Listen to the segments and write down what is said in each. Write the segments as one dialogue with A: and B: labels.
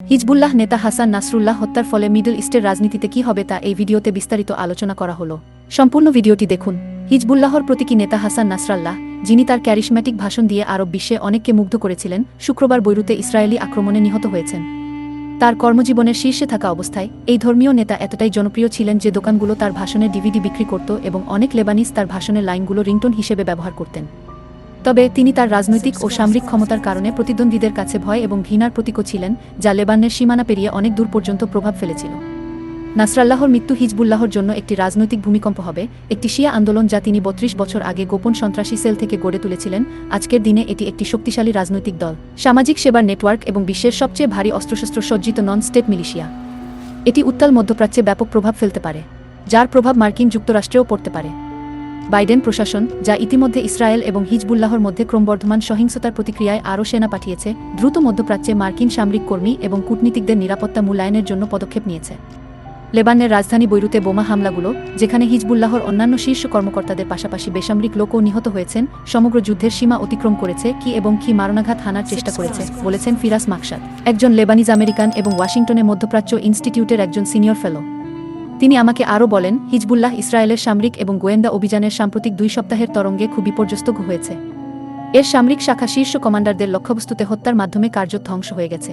A: Hezbollah নেতা হাসান নাসরুল্লাহ হত্যার ফলে মিডল ইস্টের রাজনীতিতে কি হবে তা এই ভিডিওতে বিস্তারিত আলোচনা করা হলো। সম্পূর্ণ ভিডিওটি দেখুন। হিজবুল্লাহর প্রতীকী নেতা হাসান নাসরাল্লাহ, যিনি তার ক্যারিশম্যাটিক ভাষণ দিয়ে আরব বিশ্বে অনেককে মুগ্ধ করেছিলেন, শুক্রবার বৈরুতে ইসরায়েলি আক্রমণে নিহত হয়েছেন। তার কর্মজীবনের শীর্ষে থাকা অবস্থায়, এই ধর্মীয় নেতা এতটাই জনপ্রিয় ছিলেন যে দোকানগুলো তার ভাষণের ডিভিডি বিক্রি করত এবং অনেক লেবানিস তার ভাষণের লাইনগুলো রিংটোন হিসেবে ব্যবহার করতেন। তবে তিনি তার রাজনৈতিক ও সামরিক ক্ষমতার কারণে প্রতিদ্বন্দ্বীদের কাছে ভয় এবং ঘৃণার প্রতীকও ছিলেন, যা লেবানের সীমানা পেরিয়ে অনেক দূর পর্যন্ত প্রভাব ফেলেছিল। নাসরাল্লাহর মৃত্যু হিজবুল্লাহর জন্য একটি রাজনৈতিক ভূমিকম্প হবে, একটি শিয়া আন্দোলন যা তিনি বত্রিশ বছর আগে গোপন সন্ত্রাসী সেল থেকে গড়ে তুলেছিলেন, আজকের দিনে এটি একটি শক্তিশালী রাজনৈতিক দল। সামাজিক সেবার নেটওয়ার্ক এবং বিশ্বের সবচেয়ে ভারী অস্ত্রশস্ত্র সজ্জিত নন স্টেট মিলিশিয়া। এটি উত্তাল মধ্যপ্রাচ্যে ব্যাপক প্রভাব ফেলতে পারে, যার প্রভাব মার্কিন যুক্তরাষ্ট্রেও পড়তে পারে। বাইডেন প্রশাসন, যা ইতিমধ্যে ইসরায়েল এবং হিজবুল্লাহর মধ্যে ক্রমবর্ধমান সহিংসতার প্রতিক্রিয়ায় আরও সেনা পাঠিয়েছে, দ্রুত মধ্যপ্রাচ্যে মার্কিন সামরিক কর্মী এবং কূটনীতিকদের নিরাপত্তা মূল্যায়নের জন্য পদক্ষেপ নিয়েছে। লেবানের রাজধানী বৈরুতে বোমা হামলাগুলো, যেখানে হিজবুল্লাহর অন্যান্য শীর্ষ কর্মকর্তাদের পাশাপাশি বেসামরিক লোকও নিহত হয়েছেন, সমগ্র যুদ্ধের সীমা অতিক্রম করেছে কি এবং কি মারণাঘাত হানার চেষ্টা করেছে, বলেছেন ফিরাস মাকসাদ। একজন লেবানিজ আমেরিকান এবং ওয়াশিংটনে মধ্যপ্রাচ্য ইনস্টিটিউটের একজন সিনিয়র ফেলো। তিনি আমাকে আরও বলেন, হিজবুল্লাহ ইসরায়েলের সামরিক এবং গোয়েন্দা অভিযানের সাম্প্রতিক দুই সপ্তাহের তরঙ্গে খুব বিপর্যস্ত হয়েছে। এর সামরিক শাখা শীর্ষ কমান্ডারদের লক্ষ্যবস্তুতে হত্যার মাধ্যমে কার্য ধ্বংস হয়ে গেছে।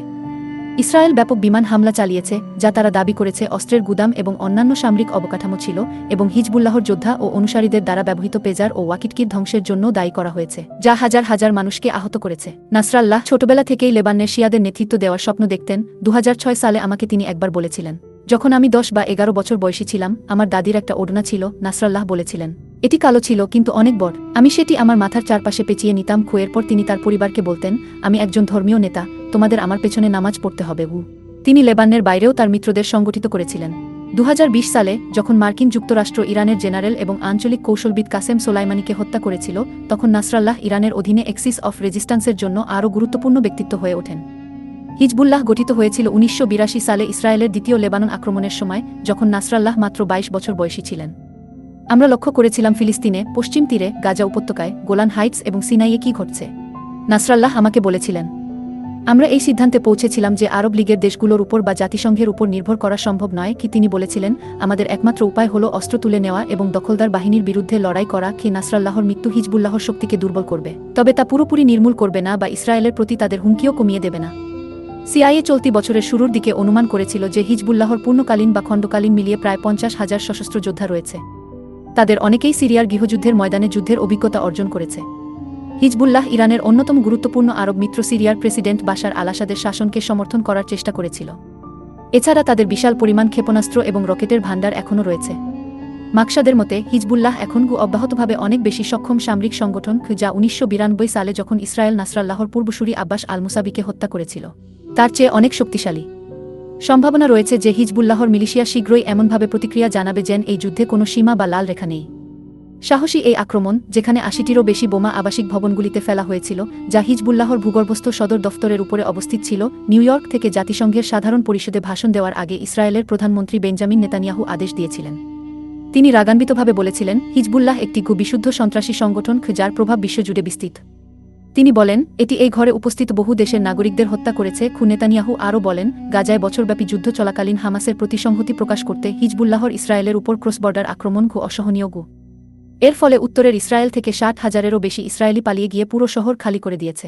A: ইসরায়েল ব্যাপক বিমান হামলা চালিয়েছে, যা তারা দাবি করেছে অস্ত্রের গুদাম এবং অন্যান্য সামরিক অবকাঠামো ছিল এবং হিজবুল্লাহর যোদ্ধা ও অনুসারীদের দ্বারা ব্যবহৃত পেজার ও ওয়াকিটকির ধ্বংসের জন্য দায়ী করা হয়েছে, যা হাজার হাজার মানুষকে আহত করেছে। নাসরাল্লাহ ছোটবেলা থেকেই লেবানের শিয়াদের নেতৃত্ব দেওয়ার স্বপ্ন দেখতেন। দু হাজার ছয় সালে আমাকে তিনি একবার বলেছিলেন যখন আমি দশ বা এগারো বছর বয়সী ছিলাম, আমার দাদির একটা ওড়না ছিল, নাসরাল্লাহ বলেছিলেন। এটি কালো ছিল, কিন্তু অনেক বড়। আমি সেটি আমার মাথার চারপাশে পেঁচিয়ে নিতাম, খুয়ের পর তিনি তার পরিবারকে বলতেন, আমি একজন ধর্মীয় নেতা, তোমাদের আমার পেছনে নামাজ পড়তে হবে উ তিনি লেবানের বাইরেও তার মিত্রদের সংগঠিত করেছিলেন। দু হাজার বিশ সালে, যখন মার্কিন যুক্তরাষ্ট্র ইরানের জেনারেল এবং আঞ্চলিক কৌশলবিদ কাসেম সোলাইমানিকে হত্যা করেছিল, তখন নাসরাল্লাহ ইরানের অধীনে এক্সিস অফ রেজিস্ট্যান্সের জন্য আরও গুরুত্বপূর্ণ ব্যক্তিত্ব হয়ে ওঠেন। হিজবুল্লাহ গঠিত হয়েছিল উনিশশো বিরাশি সালে ইসরায়েলের দ্বিতীয় লেবানন আক্রমণের সময়, যখন নাসরাল্লাহ মাত্র ২২ বছর বয়সী ছিলেন। আমরা লক্ষ্য করেছিলাম ফিলিস্তিনে, পশ্চিম তীরে, গাজা উপত্যকায়, গোলান হাইটস এবং সিনাইয়ে কি ঘটছে। নাসরাল্লাহ আমাকে বলেছিলেন, আমরা এই সিদ্ধান্তে পৌঁছেছিলাম যে আরব লীগের দেশগুলোর উপর বা জাতিসংঘের উপর নির্ভর করা সম্ভব নয় কি তিনি বলেছিলেন, আমাদের একমাত্র উপায় হল অস্ত্র তুলে নেওয়া এবং দখলদার বাহিনীর বিরুদ্ধে লড়াই করা কি নাসরাল্লাহর মৃত্যু হিজবুল্লাহর শক্তিকে দুর্বল করবে। তবে তা পুরোপুরি নির্মূল করবে না বা ইসরায়েলের প্রতি তাদের হুমকিও কমিয়ে দেবে না। সিআইএ চলতি বছরের শুরুর দিকে অনুমান করেছিল যে হিজবুল্লাহর পূর্ণকালীন বা খণ্ডকালীন মিলিয়ে প্রায় পঞ্চাশ হাজার সশস্ত্র যোদ্ধা রয়েছে। তাদের অনেকেই সিরিয়ার গৃহযুদ্ধের ময়দানে যুদ্ধের অভিজ্ঞতা অর্জন করেছে। হিজবুল্লাহ ইরানের অন্যতম গুরুত্বপূর্ণ আরব মিত্র সিরিয়ার প্রেসিডেন্ট বাশার আল আসাদের শাসনকে সমর্থন করার চেষ্টা করেছিল। এছাড়া তাদের বিশাল পরিমাণ ক্ষেপণাস্ত্র এবং রকেটের ভাণ্ডার এখনও রয়েছে। মাকসাদের মতে, হিজবুল্লাহ এখন গু অব্যাহতভাবে অনেক বেশি সক্ষম সামরিক সংগঠন যা উনিশশো বিরানব্বই সালে যখন ইসরায়েল নাসরাল্লাহর পূর্বসূরি আব্বাস আল মুসাবিকে হত্যা করেছিল। তার চেয়ে অনেক শক্তিশালী। সম্ভাবনা রয়েছে যে হিজবুল্লাহর মিলিশিয়া শীঘ্রই এমনভাবে প্রতিক্রিয়া জানাবে যেন এই যুদ্ধে কোনো সীমা বা লাল রেখা নেই। সাহসী এই আক্রমণ, যেখানে আশিটিরও বেশি বোমা আবাসিক ভবনগুলিতে ফেলা হয়েছিল, যা হিজবুল্লাহর ভূগর্ভস্থ সদর দফতরের উপরে অবস্থিত ছিল, নিউ ইয়র্ক থেকে জাতিসংঘের সাধারণ পরিষদে ভাষণ দেওয়ার আগে ইসরায়েলের প্রধানমন্ত্রী বেঞ্জামিন নেতানিয়াহু আদেশ দিয়েছিলেন। তিনি রাগান্বিতভাবে বলেছিলেন, হিজবুল্লাহ একটি বিশুদ্ধ সন্ত্রাসী সংগঠন, যার প্রভাব বিশ্বজুড়ে বিস্তৃত। তিনি বলেন, এটি এই ঘরে উপস্থিত বহু দেশের নাগরিকদের হত্যা করেছে। খুনেতানিয়াহু আরও বলেন, গাজায় বছরব্যাপী যুদ্ধ চলাকালীন হামাসের প্রতি সংহতি প্রকাশ করতে হিজবুল্লাহর ইসরায়েলের উপর ক্রস বর্ডার আক্রমণ ঘু অসহনীয় গু। এর ফলে উত্তরের ইসরায়েল থেকে ষাট হাজারেরও বেশি ইসরায়েলি পালিয়ে গিয়ে পুরো শহর খালি করে দিয়েছে।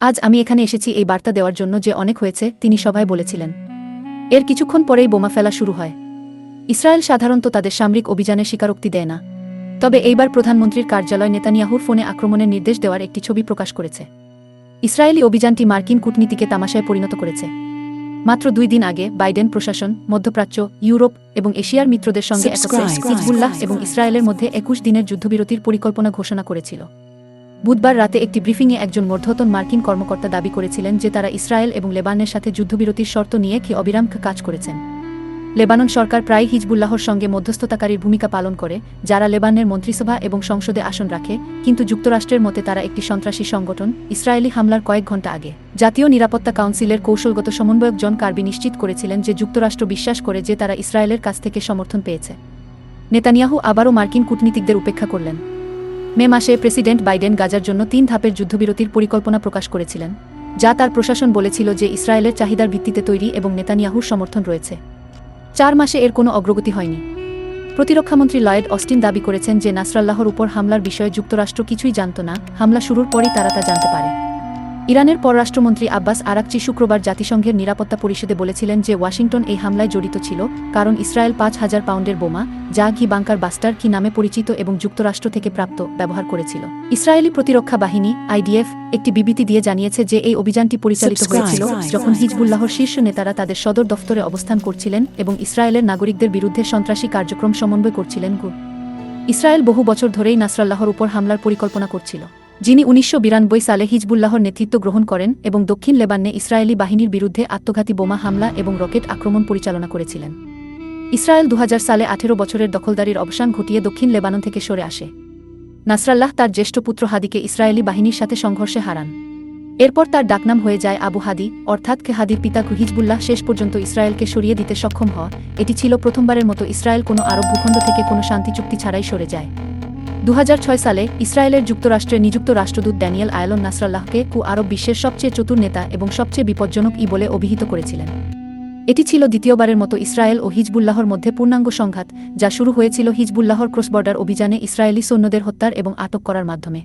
A: আজ আমি এখানে এসেছি এই বার্তা দেওয়ার জন্য যে অনেক হয়েছে, তিনি সভায় বলেছিলেন। এর কিছুক্ষণ পরেই বোমা ফেলা শুরু হয়। ইসরায়েল সাধারণত তাদের সামরিক অভিযানের স্বীকারোক্তি দেয় না। তবে এইবার প্রধানমন্ত্রীর কার্যালয় নেতানিয়াহুর ফোনে আক্রমণের নির্দেশ দেওয়ার একটি ছবি প্রকাশ করেছে। ইসরায়েলি অভিযানটি মার্কিন কূটনীতিকে তামাশায় পরিণত করেছে। মাত্র দুই দিন আগে বাইডেন প্রশাসন মধ্যপ্রাচ্য ইউরোপ এবং এশিয়ার মিত্রদের সঙ্গে হিজবুল্লাহ এবং ইসরায়েলের মধ্যে একুশ দিনের যুদ্ধবিরতির পরিকল্পনা ঘোষণা করেছিল। বুধবার রাতে একটি ব্রিফিংয়ে একজন মধ্যতন মার্কিন কর্মকর্তা দাবি করেছিলেন যে তারা ইসরায়েল এবং লেবানের সাথে যুদ্ধবিরতির শর্ত নিয়ে কি অবিরাম কাজ করেছেন। লেবানন সরকার প্রায় হিজবুল্লাহর সঙ্গে মধ্যস্থতাকারীর ভূমিকা পালন করে, যারা লেবানের মন্ত্রিসভা এবং সংসদে আসন রাখে, কিন্তু যুক্তরাষ্ট্রের মতে তারা একটি সন্ত্রাসী সংগঠন, ইসরায়েলি হামলার কয়েক ঘণ্টা আগে। জাতীয় নিরাপত্তা কাউন্সিলের কৌশলগত সমন্বয়ক জন কার্বি নিশ্চিত করেছিলেন যে যুক্তরাষ্ট্র বিশ্বাস করে যে তারা ইসরায়েলের কাছ থেকে সমর্থন পেয়েছে। নেতানিয়াহু আবারও মার্কিন কূটনীতিকদের উপেক্ষা করলেন। মে মাসে প্রেসিডেন্ট বাইডেন গাজার জন্য তিন ধাপের যুদ্ধবিরতির পরিকল্পনা প্রকাশ করেছিলেন, যা তার প্রশাসন বলেছিল যে ইসরায়েলের চাহিদার ভিত্তিতে তৈরি এবং নেতানিয়াহুর সমর্থন রয়েছে। চার মাসে এর কোনো অগ্রগতি হয়নি। প্রতিরক্ষামন্ত্রী লয়েড অস্টিন দাবি করেছেন যে নাসরাল্লাহর উপর হামলার বিষয়ে যুক্তরাষ্ট্র কিছুই জানত না। হামলা শুরুর পরই তারা তা জানতে পারে। ইরানের পররাষ্ট্রমন্ত্রী আব্বাস আরাকচি শুক্রবার জাতিসংঘের নিরাপত্তা পরিষদে বলেছিলেন যে ওয়াশিংটন এই হামলায় জড়িত ছিল কারণ ইসরায়েল পাঁচ হাজার পাউন্ডের বোমা যা ঘি বাংকার বাস্টার কি নামে পরিচিত এবং যুক্তরাষ্ট্র থেকে প্রাপ্ত ব্যবহার করেছিল। ইসরায়েলি প্রতিরক্ষা বাহিনী আইডিএফ একটি বিবৃতি দিয়ে জানিয়েছে যে এই অভিযানটি পরিচালিত হয়েছিল যখন হিজবুল্লাহর শীর্ষ নেতারা তাদের সদর দফতরে অবস্থান করছিলেন এবং ইসরায়েলের নাগরিকদের বিরুদ্ধে সন্ত্রাসী কার্যক্রম সমন্বয় করছিলেন গু। ইসরায়েল বহু বছর ধরেই নাসরাল্লাহর উপর হামলার পরিকল্পনা করছিল। যিনি উনিশশো বিরানব্বই সালে হিজবুল্লাহর নেতৃত্ব গ্রহণ করেন এবং দক্ষিণ লেবাননে ইসরায়েলি বাহিনীর বিরুদ্ধে আত্মঘাতী বোমা হামলা এবং রকেট আক্রমণ পরিচালনা করেছিলেন। ইসরায়েল দু সালে আঠেরো বছরের দখলদারির অবসান ঘটিয়ে দক্ষিণ লেবানন থেকে সরে আসে। নাসরাল্লাহ তার জ্যেষ্ঠ পুত্র হাদিকে ইসরায়েলি বাহিনীর সাথে সংঘর্ষে হারান। এরপর তার ডাকনাম হয়ে যায় আবু হাদি, অর্থাৎ কে হাদির পিতা হিজবুল্লাহ শেষ পর্যন্ত ইসরায়েলকে সরিয়ে দিতে সক্ষম হওয়া। এটি ছিল প্রথমবারের মতো ইসরায়েল কোনো আরব ভূখণ্ড থেকে কোনো শান্তি চুক্তি ছাড়াই সরে যায়। দু হাজার ছয় সালে ইসরায়েলের যুক্তরাষ্ট্রে নিযুক্ত রাষ্ট্রদূত ড্যানিয়েল আয়লন নাসরাল্লাহকে কু আরব বিশ্বের সবচেয়ে চতুর নেতা এবং সবচেয়ে বিপজ্জনক ই বলে অভিহিত করেছিলেন। এটি ছিল দ্বিতীয়বারের মতো ইসরায়েল ও হিজবুল্লাহর মধ্যে পূর্ণাঙ্গ সংঘাত, যা শুরু হয়েছিল হিজবুল্লাহর ক্রস বর্ডার অভিযানে ইসরায়েলি সৈন্যদের হত্যার এবং আটক করার মাধ্যমে।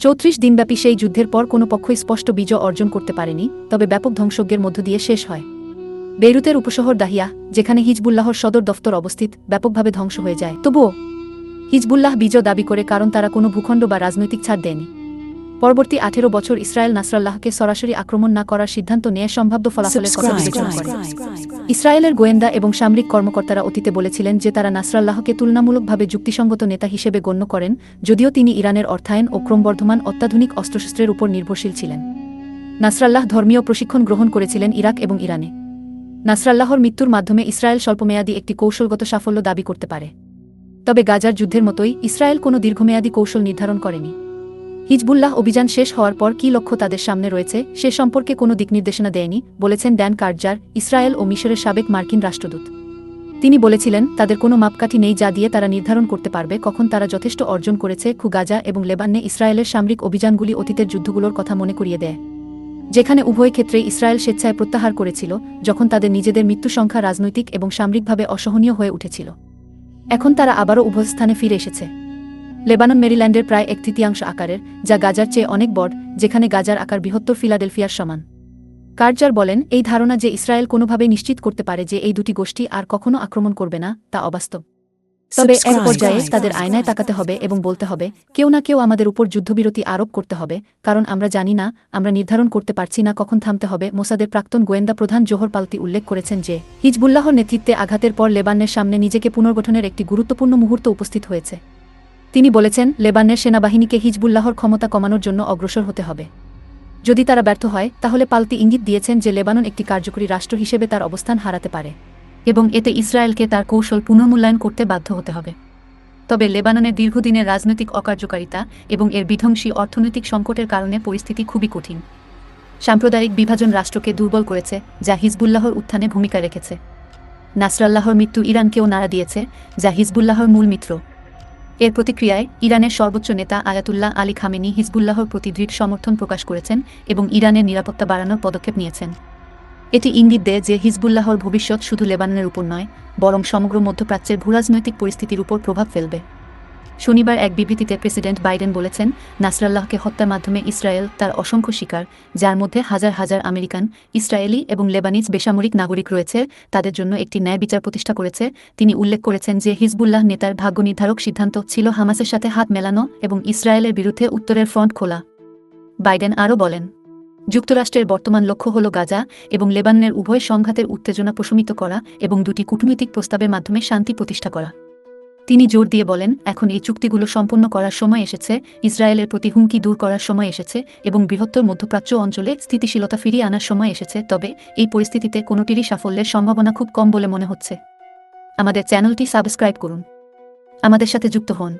A: চৌত্রিশ দিনব্যাপী সেই যুদ্ধের পর কোনো পক্ষই স্পষ্ট বিজয় অর্জন করতে পারেনি, তবে ব্যাপক ধ্বংসজ্ঞের মধ্য দিয়ে শেষ হয়। বেইরুতের উপশহর দাহিয়া, যেখানে হিজবুল্লাহর সদর দফতর অবস্থিত, ব্যাপকভাবে ধ্বংস হয়ে যায়। তবুও হিজবুল্লাহ বিজয় দাবি করে কারণ তারা কোনো ভূখণ্ড বা রাজনৈতিক ছাড় দেয়নি। পরবর্তী আঠেরো বছর ইসরায়েল নাসরাল্লাহকে সরাসরি আক্রমণ না করার সিদ্ধান্ত নিয়ে সম্ভাব্য ফলাফলের কথা বিবেচনা করে ইসরায়েলের গোয়েন্দা এবং সামরিক কর্মকর্তারা অতীতে বলেছিলেন যে তারা নাসরাল্লাহকে তুলনামূলকভাবে যুক্তিসঙ্গত নেতা হিসেবে গণ্য করেন যদিও তিনি ইরানের অর্থায়ন ও ক্রমবর্ধমান অত্যাধুনিক অস্ত্রশস্ত্রের উপর নির্ভরশীল ছিলেন। নাসরাল্লাহ ধর্মীয় প্রশিক্ষণ গ্রহণ করেছিলেন ইরাক এবং ইরানে। নাসরাল্লাহর মৃত্যুর মাধ্যমে ইসরায়েল স্বল্পমেয়াদী একটি কৌশলগত সাফল্য দাবি করতে পারে। তবে গাজার যুদ্ধের মতোই ইসরায়েল কোনো দীর্ঘমেয়াদী কৌশল নির্ধারণ করেনি। হিজবুল্লাহ অভিযান শেষ হওয়ার পর কি লক্ষ্য তাদের সামনে রয়েছে, সে সম্পর্কে কোনো দিক নির্দেশনা দেয়নি, বলেছেন ড্যান কার্জার, ইসরায়েল ও মিশরের সাবেক মার্কিন রাষ্ট্রদূত। তিনি বলেছিলেন, তাদের কোনো মাপকাঠি নেই যা দিয়ে তারা নির্ধারণ করতে পারবে কখন তারা যথেষ্ট অর্জন করেছে খু গাজা এবং লেবাননে ইসরায়েলের সামরিক অভিযানগুলি অতীতের যুদ্ধগুলোর কথা মনে করিয়ে দেয়। যেখানে উভয় ক্ষেত্রে ইসরায়েল স্বেচ্ছায় প্রত্যাহার করেছিল, যখন তাদের নিজেদের মৃত্যু সংখ্যা রাজনৈতিক এবং সামরিকভাবে অসহনীয় হয়ে উঠেছিল। এখন তারা আবারও উভয়স্থানে ফিরে এসেছে। লেবানন মেরিল্যান্ডের প্রায় এক তৃতীয়াংশ আকারের, যা গাজার চেয়ে অনেক বড়, যেখানে গাজার আকার বৃহত্তর ফিলাডেলফিয়ার সমান। কার্জার বলেন, এই ধারণা যে ইসরায়েল কোনোভাবেই নিশ্চিত করতে পারে যে এই দুটি গোষ্ঠী আর কখনো আক্রমণ করবে না, তা অবাস্তব। তবে এক পর্যায়ে তাদের আয়নায় তাকাতে হবে এবং বলতে হবে কেউ না কেউ আমাদের উপর যুদ্ধবিরতি আরোপ করতে হবে কারণ আমরা জানি না আমরা নির্ধারণ করতে পারছি না কখন থামতে হবে। মোসাদের প্রাক্তন গোয়েন্দা প্রধান জোহর পালতি উল্লেখ করেছেন যে হিজবুল্লাহর নেতৃত্বে আঘাতের পর লেবানের সামনে নিজেকে পুনর্গঠনের একটি গুরুত্বপূর্ণ মুহূর্ত উপস্থিত হয়েছে। তিনি বলেছেন লেবানের সেনাবাহিনীকে হিজবুল্লাহর ক্ষমতা কমানোর জন্য অগ্রসর হতে হবে। যদি তারা ব্যর্থ হয় তাহলে পালতি ইঙ্গিত দিয়েছেন যে লেবানন একটি কার্যকরী রাষ্ট্র হিসেবে তার অবস্থান হারাতে পারে। এবং এতে ইসরায়েলকে তার কৌশল পুনর্মূল্যায়ন করতে বাধ্য হতে হবে। তবে লেবাননের দীর্ঘদিনের রাজনৈতিক অকার্যকারিতা এবং এর বিধ্বংসী অর্থনৈতিক সংকটের কারণে পরিস্থিতি খুবই কঠিন। সাম্প্রদায়িক বিভাজন রাষ্ট্রকে দুর্বল করেছে, যা হিজবুল্লাহর উত্থানে ভূমিকা রেখেছে। নাসরাল্লাহর মৃত্যু ইরানকেও নাড়া দিয়েছে, যা হিজবুল্লাহর মূল মিত্র। এর প্রতিক্রিয়ায় ইরানের সর্বোচ্চ নেতা আয়াতুল্লাহ আলী খামেনি হিজবুল্লাহর প্রতি দৃঢ় সমর্থন প্রকাশ করেছেন এবং ইরানের নিরাপত্তা বাড়ানোর পদক্ষেপ নিয়েছেন। এটি ইঙ্গিত দেয় যে হিজবুল্লাহর ভবিষ্যৎ শুধু লেবাননের উপর নয়, বরং সমগ্র মধ্যপ্রাচ্যের ভূরাজনৈতিক পরিস্থিতির উপর প্রভাব ফেলবে। শনিবার এক বিবৃতিতে প্রেসিডেন্ট বাইডেন বলেছেন, নাসরাল্লাহকে হত্যার মাধ্যমে ইসরায়েল তার অসংখ্য শিকার, যার মধ্যে হাজার হাজার আমেরিকান, ইসরায়েলি এবং লেবানিজ বেসামরিক নাগরিক রয়েছে, তাদের জন্য একটি ন্যায় বিচার প্রতিষ্ঠা করেছে। তিনি উল্লেখ করেছেন যে হিজবুল্লাহ নেতার ভাগ্য নির্ধারক সিদ্ধান্ত ছিল হামাসের সাথে হাত মেলানো এবং ইসরায়েলের বিরুদ্ধে উত্তরের ফ্রন্ট খোলা। বাইডেন আরও বলেন যুক্তরাষ্ট্রের বর্তমান লক্ষ্য হল গাজা এবং লেবাননের উভয় সংঘাতের উত্তেজনা প্রশমিত করা এবং দুটি কূটনৈতিক প্রস্তাবের মাধ্যমে শান্তি প্রতিষ্ঠা করা। তিনি জোর দিয়ে বলেন, এখন এই চুক্তিগুলো সম্পন্ন করার সময় এসেছে, ইসরায়েলের প্রতি হুমকি দূর করার সময় এসেছে এবং বৃহত্তর মধ্যপ্রাচ্য অঞ্চলে স্থিতিশীলতা ফিরিয়ে আনার সময় এসেছে, তবে এই পরিস্থিতিতে কোনোটিরই সাফল্যের সম্ভাবনা খুব কম বলে মনে হচ্ছে। আমাদের চ্যানেলটি সাবস্ক্রাইব করুন। আমাদের সাথে যুক্ত হন।